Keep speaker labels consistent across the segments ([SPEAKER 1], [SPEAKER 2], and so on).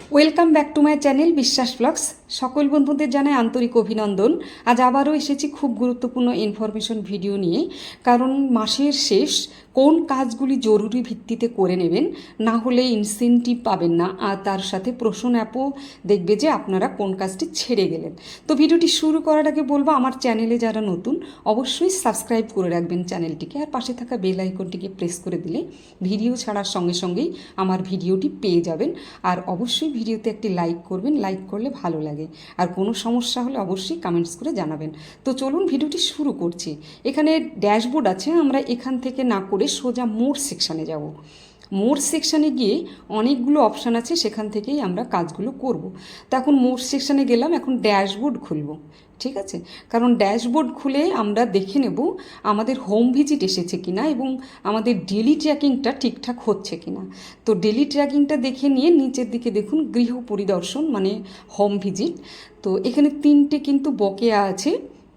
[SPEAKER 1] Welcome back to my channel Biswas blogs সকল বন্ধুদের জানাই আন্তরিক অভিনন্দন। আজ আবারও এসেছি খুব গুরুত্বপূর্ণ ইনফরমেশন ভিডিও নিয়ে। কারণ মাসের শেষ, কোন কাজগুলি জরুরি ভিত্তিতে করে নেবেন, না হলে ইনসেন্টিভ পাবেন না। আর তার সাথে প্রশ্ন অ্যাপও দেখবে যে আপনারা কোন কাজটি ছেড়ে গেলেন। তো ভিডিওটি শুরু করার আগে বলব, আমার চ্যানেলে যারা নতুন, অবশ্যই সাবস্ক্রাইব করে রাখবেন চ্যানেলটিকে আর পাশে থাকা বেল আইকনটিকে প্রেস করে দিলে ভিডিও ছাড়ার সঙ্গে সঙ্গেই আমার ভিডিওটি পেয়ে যাবেন। আর অবশ্যই ভিডিওতে একটি লাইক করবেন লাইক করলে ভালো লাগে। আর কোনো সমস্যা হলে অবশ্যই কমেন্টস করে জানাবেন। তো চলুন ভিডিওটি শুরু করছি। এখানে ড্যাশবোর্ড আছে, আমরা এখান থেকে না করে সোজা মোড় সেকশানে যাব। মোর সেকশানে গিয়ে অনেকগুলো অপশান আছে, সেখান থেকেই আমরা কাজগুলো করব। তো এখন মোর সেকশানে গেলাম, এখন ড্যাশবোর্ড খুলব, ঠিক আছে? কারণ ড্যাশবোর্ড খুলে আমরা দেখে নেব আমাদের হোম ভিজিট এসেছে কি না এবং আমাদের ডেলি ট্র্যাকিংটা ঠিকঠাক হচ্ছে কি না তো ডেলি ট্র্যাকিংটা দেখে নিয়ে নিচের দিকে দেখুন, গৃহ পরিদর্শন মানে হোম ভিজিট তো এখানে তিনটে কিন্তু বকেয়া আছে।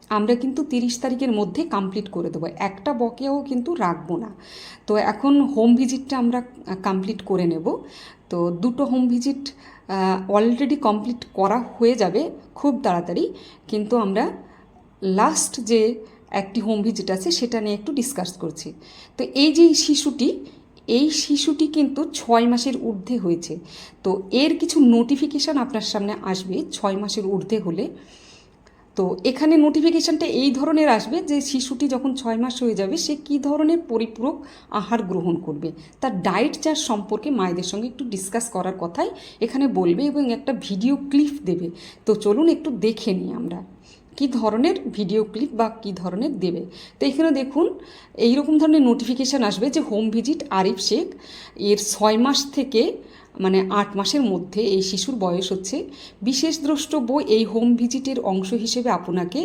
[SPEAKER 1] আমরা কিন্তু তিরিশ তারিখের মধ্যে কমপ্লিট করে দেবো। একটা বকেয়াও কিন্তু রাখব না। তো এখন হোম ভিজিটটা আমরা কমপ্লিট করে নেব। তো দুটো হোম ভিজিট অলরেডি কমপ্লিট করা হয়ে যাবে খুব তাড়াতাড়ি। কিন্তু আমরা লাস্ট যে একটি হোম ভিজিট আছে, সেটা নিয়ে একটু ডিসকাস করছি। তো এই যে শিশুটি, এই শিশুটি কিন্তু ছয় মাসের ঊর্ধ্বে হয়েছে। তো এর কিছু নোটিফিকেশান আপনার সামনে আসবে। ছয় মাসের ঊর্ধ্বে হলে তো এখানে নোটিফিকেশানটা এই ধরনের আসবে যে শিশুটি যখন ছয় মাস হয়ে যাবে, সে কী ধরনের পরিপূরক আহার গ্রহণ করবে? তার ডায়েট চার্ট সম্পর্কে মায়েদের সঙ্গে একটু ডিসকাস করার কথাই এখানে বলবে এবং একটা ভিডিও ক্লিপ দেবে। তো চলুন একটু দেখে নিই আমরা কী ধরনের ভিডিও ক্লিপ বা কী ধরনের দেবে। তো এখানে দেখুন এই রকম ধরনের নোটিফিকেশান আসবে যে হোম ভিজিট আরিফ শেখ, এর ছয় মাস থেকে মানে আট মাসের মধ্যে এই শিশুর বয়স হচ্ছে। বিশেষ দ্রষ্টব্য এই হোম ভিজিটের অংশ হিসেবে আপনাকে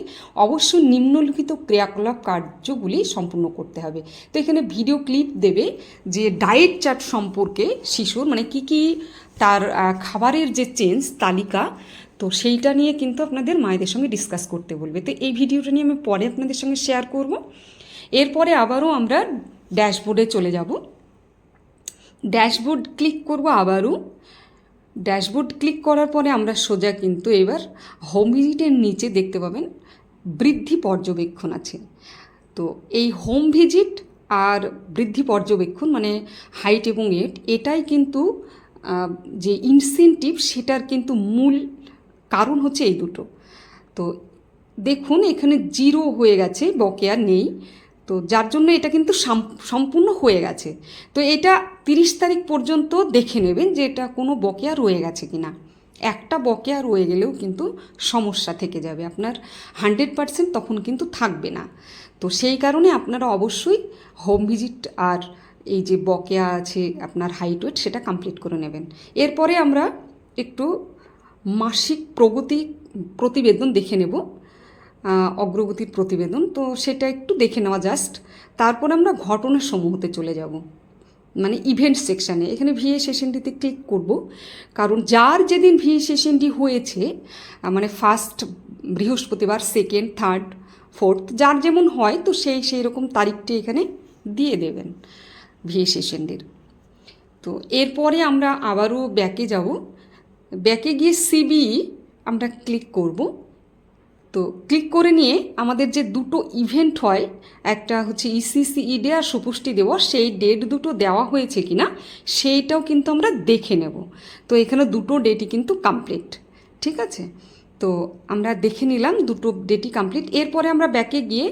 [SPEAKER 1] অবশ্যই নিম্নলিখিত ক্রিয়াকলাপ কার্যগুলি সম্পূর্ণ করতে হবে। তো এখানে ভিডিও ক্লিপ দেবে যে ডায়েট চার্ট সম্পর্কে শিশুর মানে কি কি তার খাবারের যে চেঞ্জ তালিকা, তো সেইটা নিয়ে কিন্তু আপনাদের মায়েদের সঙ্গে ডিসকাস করতে বলবে। তো এই ভিডিওটা নিয়ে আমি পরে আপনাদের সঙ্গে শেয়ার করব। এরপরে আবারও আমরা ড্যাশবোর্ডে চলে যাব। ড্যাশবোর্ড ক্লিক করব আবারও। ড্যাশবোর্ড ক্লিক করার পরে আমরা সোজা কিন্তু এবার হোম ভিজিটের নিচে দেখতে পাবেন, বৃদ্ধি পর্যবেক্ষণ আছে। তো এই হোম ভিজিট আর বৃদ্ধি পর্যবেক্ষণ মানে হাইট এবং এট এটাই কিন্তু যে ইনসেন্টিভ সেটার কিন্তু মূল কারণ হচ্ছে এই দুটো। তো দেখুন এখানে জিরো হয়ে গেছে, বকেয়া নেই। তো যার জন্য এটা কিন্তু সাম- সম্পূর্ণ হয়ে গেছে। তো এটা তিরিশ তারিখ পর্যন্ত দেখে নেবেন যে এটা কোনো বকেয়া রয়ে গেছে কি না একটা বকেয়া রয়ে গেলেও কিন্তু সমস্যা থেকে যাবে। আপনার হান্ড্রেড পার্সেন্ট তখন কিন্তু থাকবে না। তো সেই কারণে আপনারা অবশ্যই হোম ভিজিট আর এই যে বকেয়া আছে আপনার হাইট ওয়েট সেটা কমপ্লিট করে নেবেন। এরপরে আমরা একটু মাসিক প্রগতি প্রতিবেদন দেখে নেব। অগ্রগতির প্রতিবেদন, তো সেটা একটু দেখে নেওয়া জাস্ট তারপর আমরা ঘটনার সমূহতে চলে যাব। মানে ইভেন্ট সেকশানে এখানে ভিএ সেশনটিতে ক্লিক করব। কারণ যার যেদিন ভিএ সেশনটি হয়েছে মানে ফার্স্ট বৃহস্পতিবার সেকেন্ড থার্ড ফোর্থ যার যেমন হয়, তো সেই সেই রকম তারিখটি এখানে দিয়ে দেবেন ভিএ সেশনটির তো এরপরে আমরা আবারও ব্যাকে যাব। ব্যাকে গিয়ে সিবি আমরা ক্লিক করব। তো ক্লিক করে নিয়ে আমাদের যে দুটো ইভেন্ট হয়, একটা হচ্ছে E ইসিসিই ডে আর সুপুষ্টি দিবস, সেই ডেট দুটো দেওয়া হয়েছে কি না সেইটাও কিন্তু আমরা দেখে নেব। তো এখানে দুটো ডেটই কিন্তু কমপ্লিট ঠিক আছে? তো আমরা দেখে নিলাম দুটো ডেটই কমপ্লিট এরপরে আমরা ব্যাকে গিয়ে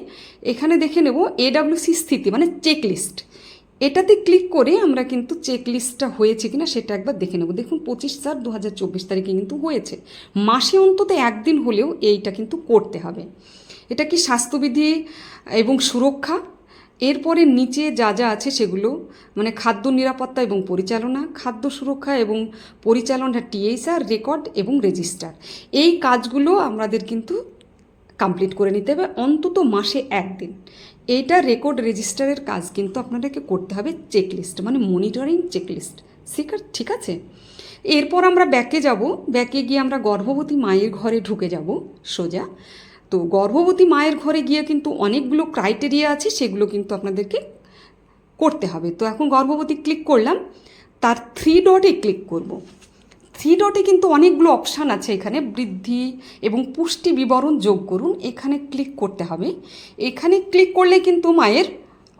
[SPEAKER 1] এখানে দেখে নেব এডাব্লিউসি স্থিতি মানে চেক লিস্ট এটাতে ক্লিক করে আমরা কিন্তু চেক লিস্টটা হয়েছে কিনা সেটা একবার দেখে নেব। দেখুন, পঁচিশ চার দু হাজার চব্বিশ তারিখে কিন্তু হয়েছে। মাসে অন্তত একদিন হলেও এইটা কিন্তু করতে হবে। এটা কি স্বাস্থ্যবিধি এবং সুরক্ষা? এরপরে নিচে যা যা আছে সেগুলো মানে খাদ্য নিরাপত্তা এবং পরিচালনা, খাদ্য সুরক্ষা এবং পরিচালনা, টিএসআর, রেকর্ড এবং রেজিস্টার। এই কাজগুলো আমাদের কিন্তু কমপ্লিট করে নিতে হবে অন্তত মাসে একদিন। এইটা রেকর্ড রেজিস্টারের কাজ কিন্তু আপনাদেরকে করতে হবে চেকলিস্ট মানে মনিটরিং চেকলিস্ট ঠিক আছে ঠিক আছে? এরপর আমরা ব্যাকে যাব। ব্যাকে গিয়ে আমরা গর্ভবতী মায়ের ঘরে ঢুকে যাব, সোজা। তো গর্ভবতী মায়ের ঘরে গিয়ে কিন্তু অনেকগুলো ক্রাইটেরিয়া আছে, সেগুলো কিন্তু আপনাদেরকে করতে হবে। তো এখন গর্ভবতী ক্লিক করলাম, তার থ্রি ডটে ক্লিক করব। থ্রি ডটে কিন্তু অনেকগুলো অপশান আছে এখানে। বৃদ্ধি এবং পুষ্টি বিবরণ যোগ করুন। এখানে ক্লিক করতে হবে। এখানে ক্লিক করলে কিন্তু মায়ের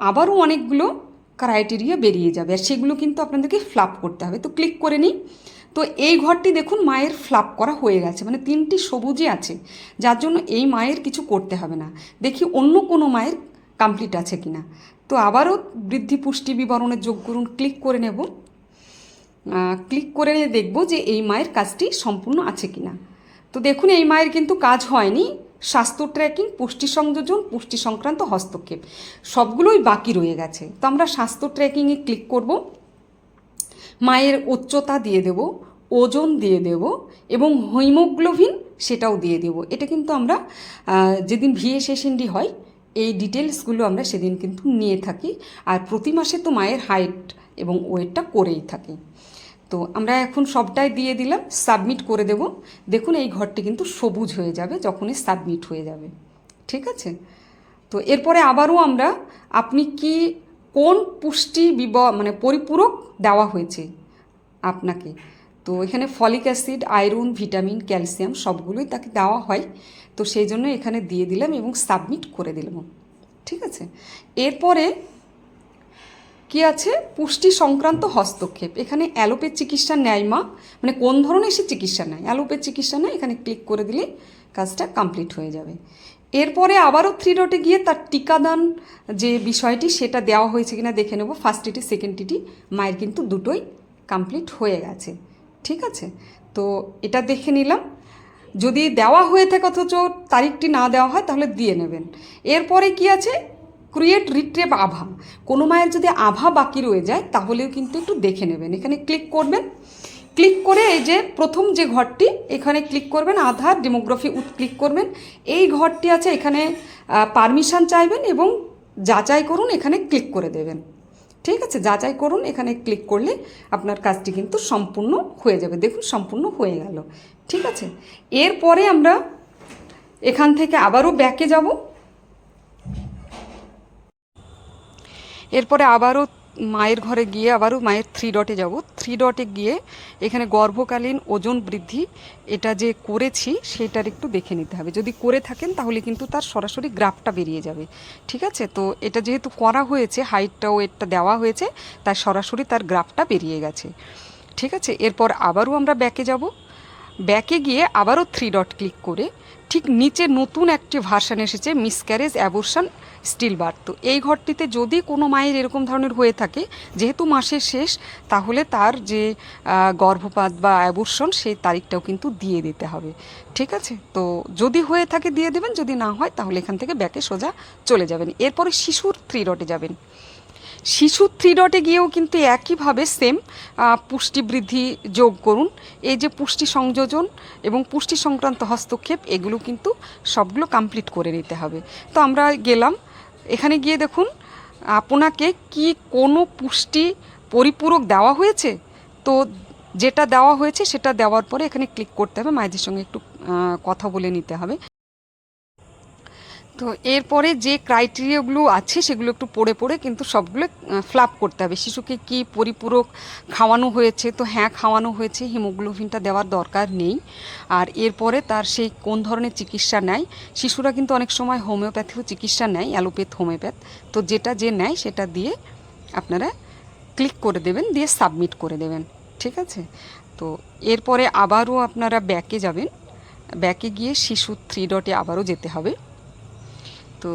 [SPEAKER 1] আবারও অনেকগুলো ক্রাইটেরিয়া বেরিয়ে যাবে আর সেগুলো কিন্তু আপনাদেরকে ফ্লাপ করতে হবে। তো ক্লিক করে নিই। তো এই ঘরটি দেখুন, মায়ের ফ্লাপ করা হয়ে গেছে। মানে তিনটি সবুজই আছে। যার জন্য এই মায়ের কিছু করতে হবে না। দেখি অন্য কোনো মায়ের কমপ্লিট আছে কিনা। তো আবারও বৃদ্ধি পুষ্টি বিবরণে যোগ করুন। ক্লিক করে নেব। ক্লিক করে দেখব যে এই মায়ের কাজটি সম্পূর্ণ আছে কিনা। তো দেখুন, এই মায়ের কিন্তু কাজ হয়নি। স্বাস্থ্য ট্র্যাকিং পুষ্টি সংযোজন, পুষ্টি সংক্রান্ত হস্তক্ষেপ, সবগুলোই বাকি রয়ে গেছে। তো আমরা স্বাস্থ্য ট্র্যাকিংয়ে ক্লিক করব। মায়ের উচ্চতা দিয়ে দেব, ওজন দিয়ে দেব এবং হিমোগ্লোবিন সেটাও দিয়ে দেব। এটা কিন্তু আমরা যেদিন ভিএ সেশনডি হয়, এই ডিটেলসগুলো আমরা সেদিন কিন্তু নিয়ে থাকি। আর প্রতি মাসে তো মায়ের হাইট এবং ওয়েটটা করেই থাকি। তো আমরা এখন সবটাই দিয়ে দিলাম সাবমিট করে দেব। দেখুন, এই ঘরটি কিন্তু সবুজ হয়ে যাবে যখনই সাবমিট হয়ে যাবে। ঠিক আছে? তো এরপরে আবারও আমরা আপনি কি, কোন পুষ্টি বিব মানে পরিপূরক দেওয়া হয়েছে আপনাকে? তো এখানে folic acid, iron, vitamin, calcium সবগুলোই তাকে দেওয়া হয়। তো সেই জন্য এখানে দিয়ে দিলাম এবং সাবমিট করে দিলাম। ঠিক আছে? এরপরে কি আছে? পুষ্টি সংক্রান্ত হস্তক্ষেপ। এখানে অ্যালোপের চিকিৎসা নেয় মা। মানে কোন ধরনের সে চিকিৎসা নেয়? অ্যালোপের চিকিৎসা নেয়। এখানে ক্লিক করে দিলে কাজটা কমপ্লিট হয়ে যাবে। এরপরে আবারও থ্রি ডটে গিয়ে তার টিকাদান যে বিষয়টি, সেটা দেওয়া হয়েছে কিনা দেখে নেব। ফার্স্ট টিটি সেকেন্ড টিটি মায়ের কিন্তু দুটোই কমপ্লিট হয়ে গেছে। ঠিক আছে? তো এটা দেখে নিলাম। যদি দেওয়া হয়ে থাকে অথচ তারিখটি না দেওয়া হয়, তাহলে দিয়ে নেবেন। এরপরে কি আছে? ক্রিয়েট রিট্রেভ আভা। কোনো মায়ের যদি আভা বাকি রয়ে যায়, তাহলেও কিন্তু একটু দেখে নেবেন। এখানে ক্লিক করবেন। ক্লিক করে এই যে প্রথম যে ঘরটি, এখানে ক্লিক করবেন, আধার ডেমোগ্রাফি উত ক্লিক করবেন। এই ঘরটি আছে এখানে পারমিশন চাইবেন এবং যাচাই করুন, এখানে ক্লিক করে দেবেন। ঠিক আছে? যাচাই করুন, এখানে ক্লিক করলে আপনার কাজটি কিন্তু সম্পূর্ণ হয়ে যাবে। দেখুন, সম্পূর্ণ হয়ে গেল। ঠিক আছে? এরপরে আমরা এখান থেকে আবারও ব্যাকে যাব। এরপরে আবারও মায়ের ঘরে গিয়ে আবারও মায়ের থ্রি ডটে যাব। থ্রি ডটে গিয়ে এখানে গর্ভকালীন ওজন বৃদ্ধি এটা যে করেছি সেটার একটু দেখে নিতে হবে। যদি করে থাকেন তাহলে কিন্তু তার সরাসরি গ্রাফটা বেরিয়ে যাবে। ঠিক আছে? তো এটা যেহেতু করা হয়েছে হাইটটা ওয়েটটা দেওয়া হয়েছে, তার সরাসরি তার গ্রাফটা বেরিয়ে গেছে। ঠিক আছে? এরপর আবারও আমরা ব্যাকে যাব। ব্যাকে গিয়ে আবারও থ্রি ডট ক্লিক করে ঠিক নিচে নতুন একটি ভার্সান এসেছে মিসক্যারেজ অ্যাবর্শন স্টিল বার্থ তো এই ঘরটিতে যদি কোনো মায়ের এরকম ধরনের হয়ে থাকে, যেহেতু মাসের শেষ, তাহলে তার যে গর্ভপাত বা অ্যাবর্শন সেই তারিখটাও কিন্তু দিয়ে দিতে হবে। ঠিক আছে? তো যদি হয়ে থাকে দিয়ে দেবেন, যদি না হয়, তাহলে এখান থেকে ব্যাকে সোজা চলে যাবেন। এরপরে শিশুর থ্রি রটে যাবেন। শিশু থ্রি ডটে গিয়েও কিন্তু একইভাবে সেম পুষ্টি বৃদ্ধি যোগ করুন। এই যে পুষ্টি সংযোজন এবং পুষ্টি সংক্রান্ত হস্তক্ষেপ, এগুলো কিন্তু সবগুলো কমপ্লিট করে নিতে হবে। তো আমরা গেলাম। এখানে গিয়ে দেখুন, আপনাকে কি কোনো পুষ্টি পরিপূরক দেওয়া হয়েছে? তো যেটা দেওয়া হয়েছে সেটা দেওয়ার পরে এখানে ক্লিক করতে হবে। মায়েদের সঙ্গে একটু কথা বলে নিতে হবে। তো এরপরে যে ক্রাইটেরিয়াগুলো আছে, সেগুলো একটু পড়ে পড়ে কিন্তু সবগুলো ফ্লাপ করতে হবে। শিশুকে কি পরিপূরক খাওয়ানো হয়েছে? তো হ্যাঁ খাওয়ানো হয়েছে হিমোগ্লোবিনটা দেওয়ার দরকার নেই। আর এরপরে তার সেই কোন ধরনের চিকিৎসা নেয়? শিশুরা কিন্তু অনেক সময় হোমিওপ্যাথিও চিকিৎসা নেয় অ্যালোপ্যাথ হোমিওপ্যাথ তো যেটা যে নেয়, সেটা দিয়ে আপনারা ক্লিক করে দেবেন, দিয়ে সাবমিট করে দেবেন। ঠিক আছে? তো এরপরে আবারও আপনারা ব্যাকে যাবেন। ব্যাকে গিয়ে শিশু থ্রি ডটে আবারও যেতে হবে। তো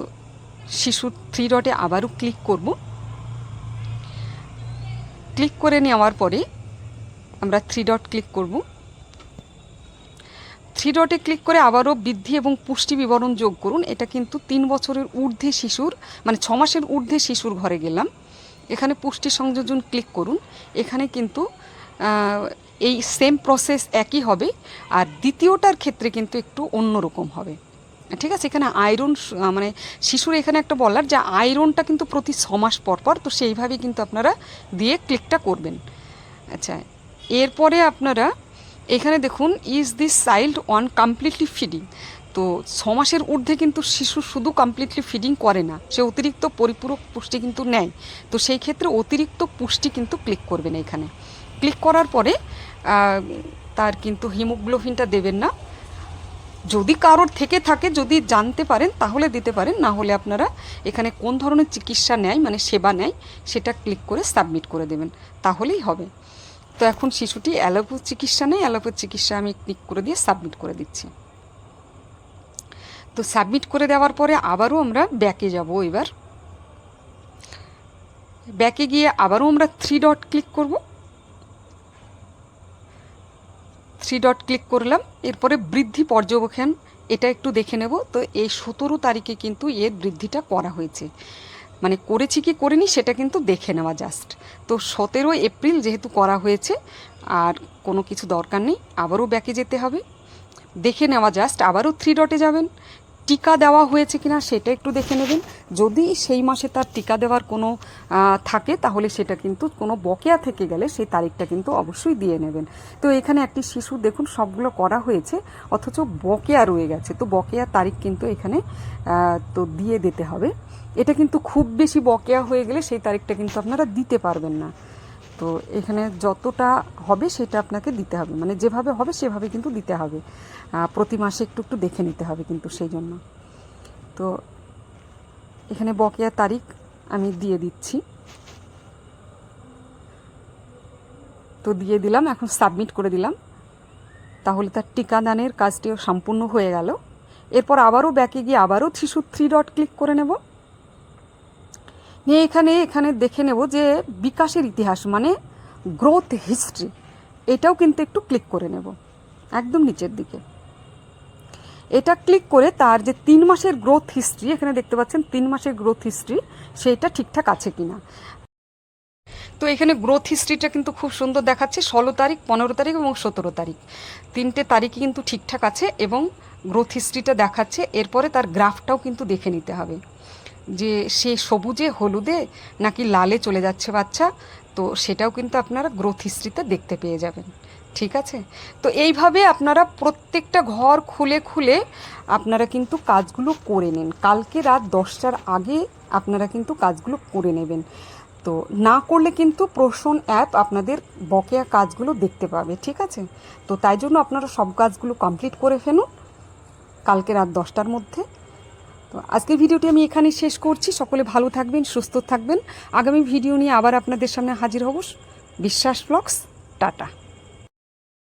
[SPEAKER 1] শিশু থ্রি ডটে আবারও ক্লিক করব। ক্লিক করে নেওয়ার পরে আমরা থ্রি ডট ক্লিক করব। থ্রি ডটে ক্লিক করে আবারও বৃদ্ধি এবং পুষ্টি বিবরণ যোগ করুন। এটা কিন্তু তিন বছরের ঊর্ধ্বে শিশুর মানে ছ মাসের ঊর্ধ্বে শিশুর ঘরে গেলাম। এখানে পুষ্টি সংযোজন ক্লিক করুন। এখানে কিন্তু এই সেম প্রসেস একই হবে। আর দ্বিতীয়টার ক্ষেত্রে কিন্তু একটু অন্যরকম হবে। ঠিক আছে, এখানে আয়রন মানে শিশুর এখানে একটা বলার যে আয়রনটা কিন্তু প্রতি ছ মাস পর পর, তো সেইভাবেই কিন্তু আপনারা দিয়ে ক্লিকটা করবেন। আচ্ছা এরপরে আপনারা এখানে দেখুন is this child on completely feeding তো ছ মাসের ঊর্ধ্বে কিন্তু শিশু শুধু কমপ্লিটলি ফিডিং করে না, সে অতিরিক্ত পরিপূরক পুষ্টি কিন্তু নেয়। তো সেই ক্ষেত্রে অতিরিক্ত পুষ্টি কিন্তু ক্লিক করবেন এখানে। ক্লিক করার পরে তার কিন্তু হিমোগ্লোবিনটা দেবেন না। যদি কারোর থেকে থাকে, যদি জানতে পারেন, তাহলে দিতে পারেন। না হলে আপনারা এখানে কোন ধরনের চিকিৎসা নেয় মানে সেবা নেয়, সেটা ক্লিক করে সাবমিট করে দেবেন। তাহলেই হবে। তো এখন শিশুটি অ্যালোপ্যাথ চিকিৎসা নেয়, অ্যালোপ্যাথ চিকিৎসা আমি ক্লিক করে দিয়ে সাবমিট করে দিচ্ছি। তো সাবমিট করে দেওয়ার পরে আবারও আমরা ব্যাকে যাব এবার। ব্যাকে গিয়ে আবারও আমরা থ্রি ডট ক্লিক করব। থ্রি ডট ক্লিক করলাম, এরপরে বৃদ্ধি পর্যবেক্ষণ, এটা একটু দেখে নেব। তো এই সতেরো তারিখে কিন্তু এর বৃদ্ধিটা করা হয়েছে। মানে করেছি কি করিনি সেটা কিন্তু দেখে নেওয়া জাস্ট তো সতেরো এপ্রিল যেহেতু করা হয়েছে, আর কোনো কিছু দরকার নেই, আবারও ব্যাকে যেতে হবে। দেখে নেওয়া জাস্ট আবারও থ্রি ডটে যাবেন। টিকা দেওয়া হয়েছে কিনা সেটা একটু দেখে নেবেন। যদি সেই মাসে তার টিকা দেওয়ার কোনো থাকে, তাহলে সেটা কিন্তু কোনো বকেয়া থেকে গেলে সেই তারিখটা কিন্তু অবশ্যই দিয়ে নেবেন। তো এখানে একটি শিশু, দেখুন, সবগুলো করা হয়েছে, অথচ বকেয়া রয়ে গেছে। তো বকেয়া তারিখ কিন্তু এখানে তো দিয়ে দিতে হবে। এটা কিন্তু খুব বেশি বকেয়া হয়ে গেলে সেই তারিখটা কিন্তু আপনারা দিতে পারবেন না। তো এখানে যতটা হবে সেটা আপনাকে দিতে হবে। মানে যেভাবে হবে সেভাবে কিন্তু দিতে হবে। প্রতি মাসে একটু একটু দেখে নিতে হবে কিন্তু সেই জন্য। তো এখানে বকেয়া তারিখ আমি দিয়ে দিচ্ছি। তো দিয়ে দিলাম, এখন সাবমিট করে দিলাম। তাহলে তার টিকাদানের কাজটিও সম্পূর্ণ হয়ে গেল। এরপর আবারও ব্যাকে গিয়ে আবারও থ্রি ডট ক্লিক করে নেব। নিয়ে এখানে এখানে দেখে নেব যে বিকাশের ইতিহাস মানে গ্রোথ হিস্ট্রি এটাও কিন্তু একটু ক্লিক করে নেব, একদম নিচের দিকে। এটা ক্লিক করে তার যে তিন মাসের গ্রোথ হিস্ট্রি এখানে দেখতে পাচ্ছেন তিন মাসের গ্রোথ হিস্ট্রি সেটা ঠিকঠাক আছে কিনা। তো এখানে গ্রোথ হিস্ট্রিটা কিন্তু খুব সুন্দর দেখাচ্ছে, ষোলো তারিখ, পনেরো তারিখ এবং সতেরো তারিখ। তিনটে তারিখই কিন্তু ঠিকঠাক আছে এবং গ্রোথ হিস্ট্রিটা দেখাচ্ছে, এরপরে তার গ্রাফটাও কিন্তু দেখে নিতে হবে। যে সে সবুজে, হলুদে নাকি লালে চলে যাচ্ছে বাচ্চা, তো সেটাও কিন্তু আপনারা গ্রোথ হিস্ট্রিতে দেখতে পেয়ে যাবেন। ঠিক আছে? তো এইভাবে আপনারা প্রত্যেকটা ঘর খুলে খুলে আপনারা কিন্তু কাজগুলো করে নিন। কালকে রাত দশটার আগে আপনারা কিন্তু কাজগুলো করে নেবেন। তো না করলে কিন্তু প্রশ্ন অ্যাপ আপনাদের বকেয়া কাজগুলো দেখতে পাবে। ঠিক আছে? তো তাই জন্য আপনারা সব কাজগুলো কমপ্লিট করে ফেলুন। কালকে রাত দশটার মধ্যে। তো আজকের ভিডিওটি আমি এখানে শেষ করছি। সকলে ভালো থাকবেন, সুস্থ থাকবেন। আগামী ভিডিও নিয়ে আবার আপনাদের সামনে হাজির হব। বিশ্বাস ব্লগস, টাটা।